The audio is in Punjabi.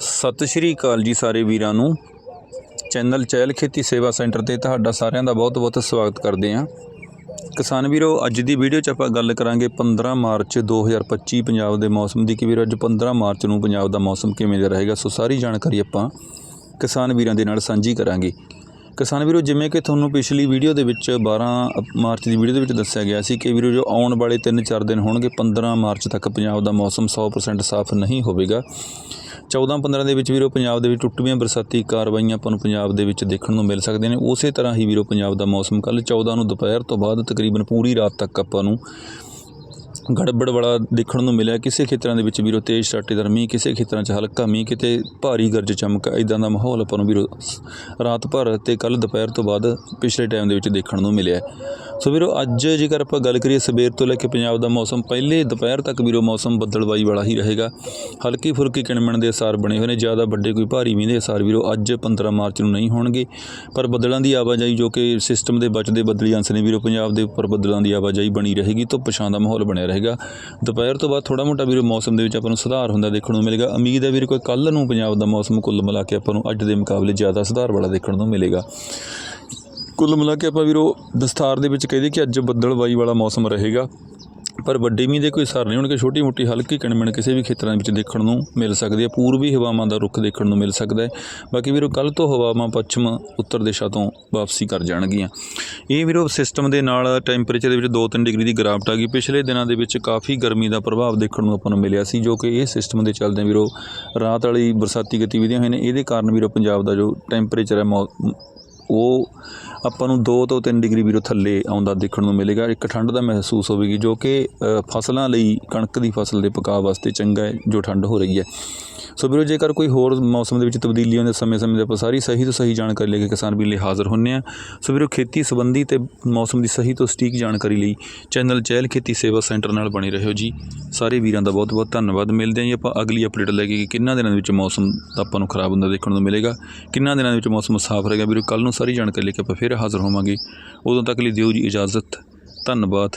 ਸਤਿ ਸ਼੍ਰੀ ਅਕਾਲ ਜੀ ਸਾਰੇ ਵੀਰਾਂ ਨੂੰ। ਚੈਨਲ ਚਹਿਲ ਖੇਤੀ ਸੇਵਾ ਸੈਂਟਰ ਤੇ ਤੁਹਾਡਾ ਸਾਰਿਆਂ ਦਾ ਬਹੁਤ-ਬਹੁਤ ਸਵਾਗਤ ਕਰਦੇ ਹਾਂ। ਕਿਸਾਨ ਵੀਰੋ, ਅੱਜ ਦੀ ਵੀਡੀਓ 'ਚ ਆਪਾਂ ਗੱਲ ਕਰਾਂਗੇ 15 ਮਾਰਚ 2025 ਪੰਜਾਬ ਦੇ ਮੌਸਮ ਦੀ। ਕਿ ਵੀਰੋ, ਅੱਜ 15 ਮਾਰਚ ਨੂੰ ਪੰਜਾਬ ਦਾ ਮੌਸਮ ਕਿਵੇਂ ਦਾ ਰਹੇਗਾ, ਸੋ ਸਾਰੀ ਜਾਣਕਾਰੀ ਆਪਾਂ ਕਿਸਾਨ ਵੀਰਾਂ ਦੇ ਨਾਲ ਸਾਂਝੀ ਕਰਾਂਗੇ। ਕਿਸਾਨ ਵੀਰੋ, ਜਿਵੇਂ ਕਿ ਤੁਹਾਨੂੰ ਪਿਛਲੀ ਵੀਡੀਓ ਦੇ ਵਿੱਚ 12 ਮਾਰਚ ਦੀ ਵੀਡੀਓ ਦੇ ਵਿੱਚ ਦੱਸਿਆ ਗਿਆ ਸੀ ਕਿ ਵੀਰੋ, ਜੋ ਆਉਣ ਵਾਲੇ 3-4 ਦਿਨ ਹੋਣਗੇ 15 ਮਾਰਚ ਤੱਕ ਪੰਜਾਬ ਦਾ ਮੌਸਮ 100% ਸਾਫ਼ ਨਹੀਂ ਹੋਵੇਗਾ। 14-15 ਦੇ ਵਿੱਚ ਵੀਰੋ, ਪੰਜਾਬ ਦੇ ਵਿੱਚ ਟੁੱਟਵੀਆਂ ਬਰਸਾਤੀ ਕਾਰਵਾਈਆਂ ਆਪਾਂ ਨੂੰ ਪੰਜਾਬ ਦੇ ਵਿੱਚ ਦੇਖਣ ਨੂੰ ਮਿਲ ਸਕਦੇ ਨੇ। ਉਸੇ ਤਰ੍ਹਾਂ ਹੀ ਵੀਰੋ, ਪੰਜਾਬ ਦਾ ਮੌਸਮ ਕੱਲ 14 ਨੂੰ ਦੁਪਹਿਰ ਤੋਂ ਬਾਅਦ ਤਕਰੀਬਨ ਪੂਰੀ ਰਾਤ ਤੱਕ ਆਪਾਂ ਨੂੰ ਗੜਬੜ ਵਾਲਾ ਦੇਖਣ ਨੂੰ ਮਿਲਿਆ। ਕਿਸੇ ਖੇਤਰਾਂ ਦੇ ਵਿੱਚ ਵੀਰੋ ਤੇਜ਼ ਛਾਟੇਦਾਰ ਮੀਂਹ, ਕਿਸੇ ਖੇਤਰਾਂ 'ਚ ਹਲਕਾ ਮੀਂਹ, ਕਿਤੇ ਭਾਰੀ ਗਰਜ ਚਮਕ ਇਦਾਂ ਦਾ ਮਾਹੌਲ ਆਪਾਂ ਨੂੰ ਵੀਰੋ ਰਾਤ ਭਰ ਤੇ ਕੱਲ ਦੁਪਹਿਰ ਤੋਂ ਬਾਅਦ ਪਿਛਲੇ ਟਾਈਮ ਦੇ ਵਿੱਚ ਦੇਖਣ ਨੂੰ ਮਿਲਿਆ। ਸੋ ਵੀਰੋ, ਅੱਜ ਜੇਕਰ ਆਪਾਂ ਗੱਲ ਕਰੀਏ ਸਵੇਰ ਤੋਂ ਲੈ ਕੇ ਪੰਜਾਬ ਦਾ ਮੌਸਮ, ਪਹਿਲੇ ਦੁਪਹਿਰ ਤੱਕ ਵੀਰੋ ਮੌਸਮ ਬੱਦਲਬਾਈ ਵਾਲਾ ਹੀ ਰਹੇਗਾ। ਹਲਕੀ ਫੁਲਕੀ ਕਿਣਮਣ ਦੇ ਅਸਾਰ ਬਣੇ ਹੋਏ ਨੇ, ਜ਼ਿਆਦਾ ਵੱਡੇ ਕੋਈ ਭਾਰੀ ਮੀਂਹ ਦੇ ਅਸਾਰ ਵੀਰੋ ਅੱਜ 15 ਮਾਰਚ ਨੂੰ ਨਹੀਂ ਹੋਣਗੇ। ਪਰ ਬੱਦਲਾਂ ਦੀ ਆਵਾਜਾਈ ਜੋ ਕਿ ਸਿਸਟਮ ਦੇ ਬਚਦੇ ਬੱਦਲੀ ਅੰਸ਼ ਨੇ ਵੀਰੋ, ਪੰਜਾਬ ਦੇ ਉੱਪਰ ਬੱਦਲਾਂ ਦੀ ਆਵਾਜਾਈ ਬਣੀ ਰਹੇਗੀ, ਧੁੱਪ ਛਾਂ ਦਾ ਮਾਹੌਲ ਬਣਿਆ ਰਹੇਗਾ। ਦੁਪਹਿਰ ਤੋਂ ਬਾਅਦ ਥੋੜਾ ਮੋਟਾ ਵੀਰੋ ਮੌਸਮ ਦੇ ਵਿੱਚ ਆਪਾਂ ਨੂੰ ਸੁਧਾਰ ਹੁੰਦਾ ਦੇਖਣ ਨੂੰ ਮਿਲੇਗਾ। ਉਮੀਦ ਹੈ ਵੀਰੋ ਕੋਈ ਕੱਲ ਨੂੰ ਪੰਜਾਬ ਦਾ ਮੌਸਮ ਕੁੱਲ ਮਿਲਾ ਕੇ ਆਪਾਂ ਨੂੰ ਅੱਜ ਦੇ ਮੁਕਾਬਲੇ ਜ਼ਿਆਦਾ ਸੁਧਾਰ ਵਾਲਾ ਦੇਖਣ ਨੂੰ ਮਿਲੇਗਾ। ਕੁੱਲ ਮਿਲਾ ਕੇ ਆਪਾਂ ਵੀਰੋ ਦਸਤਾਰ ਦੇ ਵਿੱਚ ਕਹਿੰਦੇ ਕਿ ਅੱਜ ਬੱਦਲਬਾਈ ਵਾਲਾ ਮੌਸਮ ਰਹੇਗਾ। ਪਰ ਵੱਡੇ ਮੀਂਹ ਦੇ ਕੋਈ ਅਸਰ ਨਹੀਂ ਹੋਣਗੇ ਛੋਟੀ ਮੋਟੀ ਹਲਕੀ ਕਿਣਮਣ ਕਿਸੇ ਵੀ ਖੇਤਰਾਂ ਵਿੱਚ ਦੇਖਣ ਨੂੰ ਮਿਲ ਸਕਦੀ ਹੈ। ਪੂਰਬੀ ਹਵਾਵਾਂ ਦਾ ਰੁਖ ਦੇਖਣ ਨੂੰ ਮਿਲ ਸਕਦਾ ਹੈ। ਬਾਕੀ ਵੀਰੋ ਕੱਲ ਤੋਂ ਹਵਾਵਾਂ ਪੱਛਮ, ਉੱਤਰ ਦਿਸ਼ਾ ਤੋਂ ਵਾਪਸੀ ਕਰ ਜਾਣਗੀਆਂ। ਇਹ ਵੀਰੋ ਸਿਸਟਮ ਦੇ ਨਾਲ ਟੈਂਪਰੇਚਰ ਦੇ ਵਿੱਚ 2-3 ਡਿਗਰੀ ਦੀ ਗਿਰਾਵਟ ਆ ਗਈ। ਪਿਛਲੇ ਦਿਨਾਂ ਦੇ ਵਿੱਚ ਕਾਫੀ ਗਰਮੀ ਦਾ ਪ੍ਰਭਾਵ ਦੇਖਣ ਨੂੰ ਆਪਾਂ ਨੂੰ ਮਿਲਿਆ ਸੀ, ਜੋ ਕਿ ਇਹ ਸਿਸਟਮ ਦੇ ਚੱਲਦੇ ਵੀਰੋ ਰਾਤ ਵਾਲੀ ਬਰਸਾਤੀ ਗਤੀਵਿਧੀਆਂ ਹੋਈਆਂ ਨੇ। ਇਹਦੇ ਕਾਰਨ ਵੀਰੋ ਪੰਜਾਬ ਦਾ ਜੋ ਟੈਂਪਰੇਚਰ ਹੈ, ਮੌ- ਉਹ ਆਪਾਂ ਨੂੰ 2 ਤੋਂ 3 ਡਿਗਰੀ ਵੀਰੋ ਥੱਲੇ ਆਉਂਦਾ ਦੇਖਣ ਨੂੰ ਮਿਲੇਗਾ। ਇੱਕ ਠੰਡ ਦਾ ਮਹਿਸੂਸ ਹੋਵੇਗੀ, ਜੋ ਕਿ ਫਸਲਾਂ ਲਈ ਕਣਕ ਦੀ ਫਸਲ ਦੇ ਪਕਾਅ ਵਾਸਤੇ ਚੰਗਾ ਹੈ, ਜੋ ਠੰਡ ਹੋ ਰਹੀ ਹੈ। ਸੋ ਵੀਰੋ, ਜੇਕਰ ਕੋਈ ਹੋਰ ਮੌਸਮ ਦੇ ਵਿੱਚ ਤਬਦੀਲੀ ਆਉਂਦੇ ਸਮੇਂ-ਸਮੇਂ ਦੇ ਆਪਾਂ ਸਾਰੀ ਸਹੀ ਤੋਂ ਸਹੀ ਜਾਣਕਾਰੀ ਲੈ ਕੇ ਕਿਸਾਨ ਵੀਰ ਲਈ ਹਾਜ਼ਰ ਹੁੰਨੇ ਆ। ਸੋ ਵੀਰੋ, ਖੇਤੀ ਸੰਬੰਧੀ ਤੇ ਮੌਸਮ ਦੀ ਸਹੀ ਤੋਂ ਸਟੀਕ ਜਾਣਕਾਰੀ ਲਈ ਚੈਨਲ ਚਹਿਲ ਖੇਤੀ ਸੇਵਾ ਸੈਂਟਰ ਨਾਲ ਬਣੇ ਰਹੋ ਜੀ। ਸਾਰੇ ਵੀਰਾਂ ਦਾ ਬਹੁਤ-ਬਹੁਤ ਧੰਨਵਾਦ। ਮਿਲਦੇ ਆਂ ਜੀ ਆਪਾਂ ਅਗਲੀ ਅਪਡੇਟ ਲੈ ਕੇ ਕਿ ਕਿੰਨਾ ਦਿਨਾਂ ਦੇ ਵਿੱਚ ਮੌਸਮ ਆਪਾਂ ਨੂੰ ਖਰਾਬ ਹੁੰਦਾ ਦੇਖਣ ਨੂੰ ਮਿਲੇਗਾ। ਕਿੰਨਾ ਦਿਨਾਂ ਦੇ ਵਿੱਚ ਮੌਸਮ ਸਾਫ਼ ਰਹੇਗਾ ਵੀਰੋ ਕੱਲ ਨੂੰ ਸਾਰੀ ਜਾਣਕਾਰੀ ਲੈ ਕੇ ਆਪਾਂ ਫਿਰ ਹਾਜ਼ਰ ਹੋਵਾਂਗੇ। ਉਦੋਂ ਤੱਕ ਲਈ ਦਿਓ ਜੀ ਇਜਾਜ਼ਤ। ਧੰਨਵਾਦ।